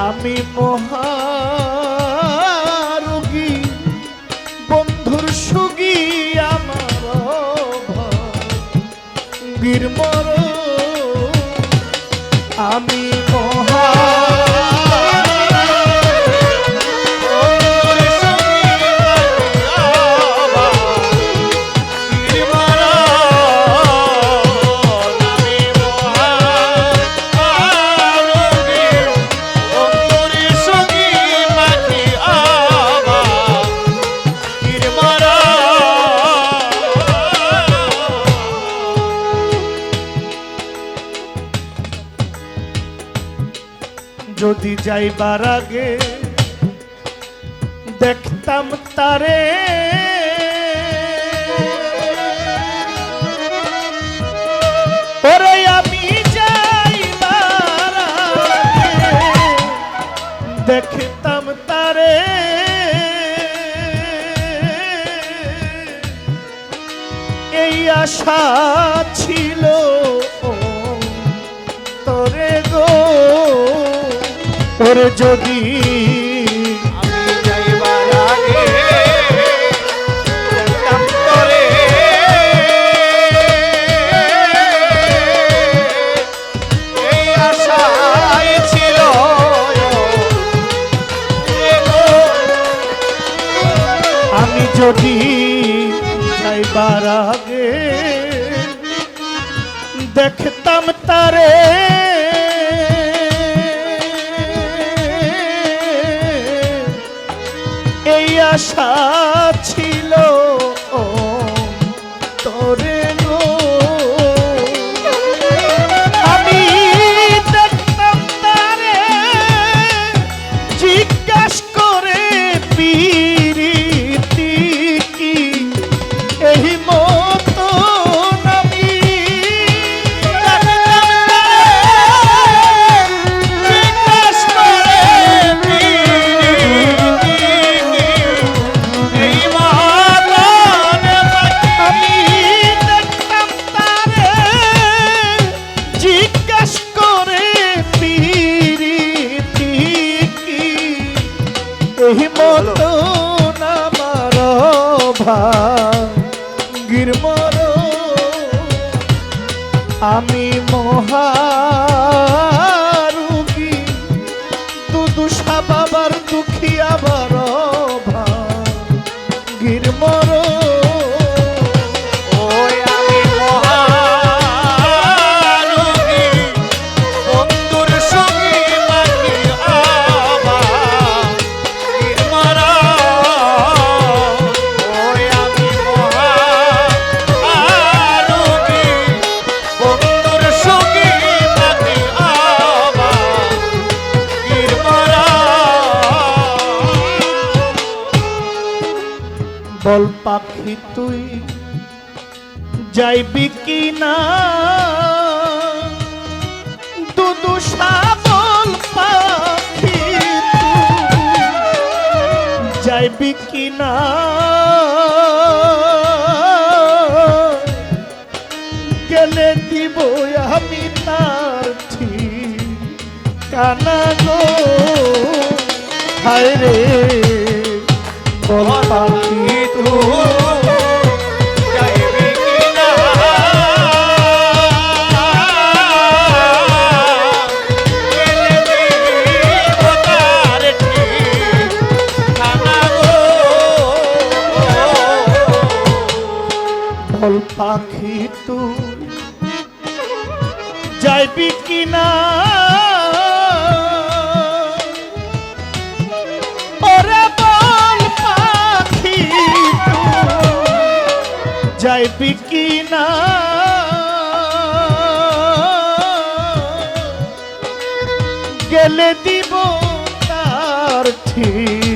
আমি মহারোগী বন্ধুর সুগী আমার গিরমর যদি যাইবার আগে দেখতাম তারে। আমি যাইবার দেখতাম তারে। এই আশা ছিল যদি আমি যদি যাইবার আগে দেখতাম তারে এই আশা ছিল। এই মতো নামার ভাঙ্গির মর আমি মহারুগী বল পাখি তুই যাইবি কি না? দুদু বল পাখি যাইবি কি না? গেলে দিব আমি তার ঠিক কানা গো। হায় রে, বল পাখি তুই যাইবি কিনা। যাইবি কিনা। গেলে দিব তার ঠিক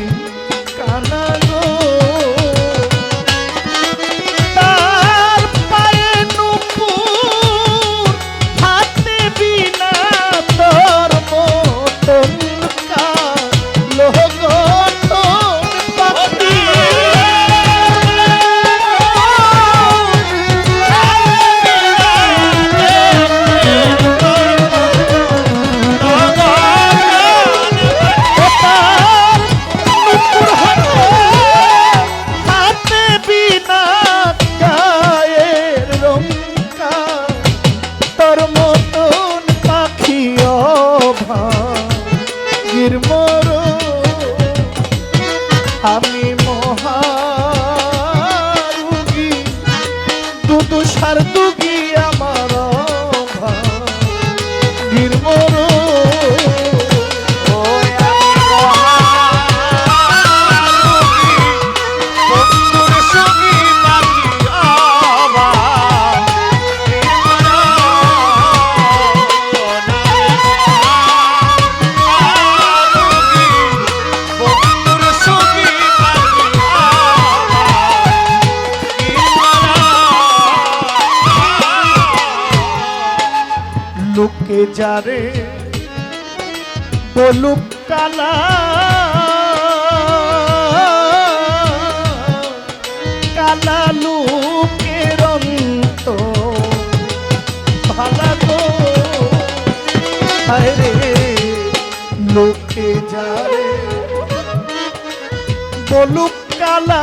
কে যারে? বলুক কালা। কালা লুকের অন্ত। ভালা গো রে লোকে যারে? বলুক কালা।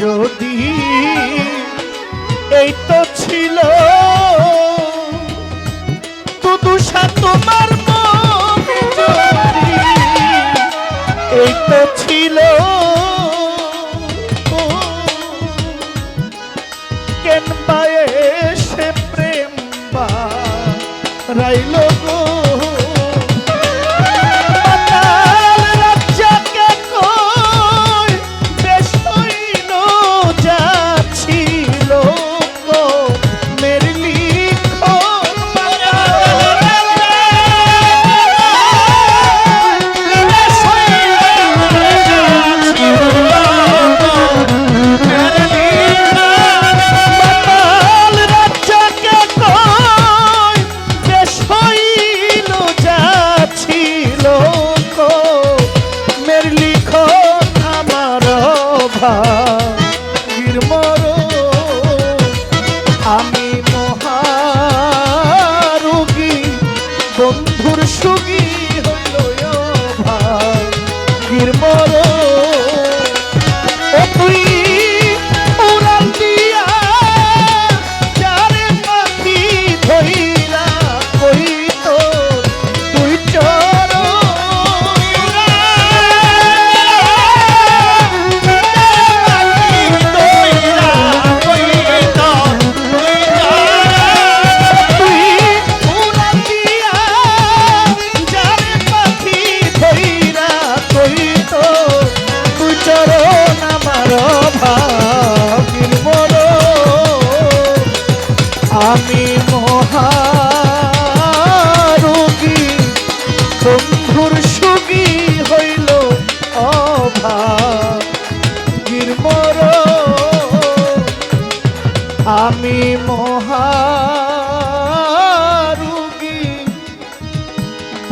যদি এই তো ছিল। তুদুষা তোমার এই তো ছিল। কেন পায়ে সে প্রেম বা রাইলো কথা।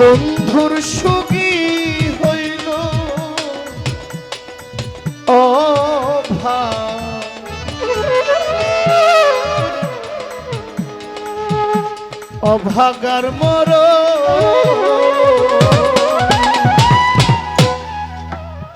বন্ধুর সুখী হইল। ও অভাগার মর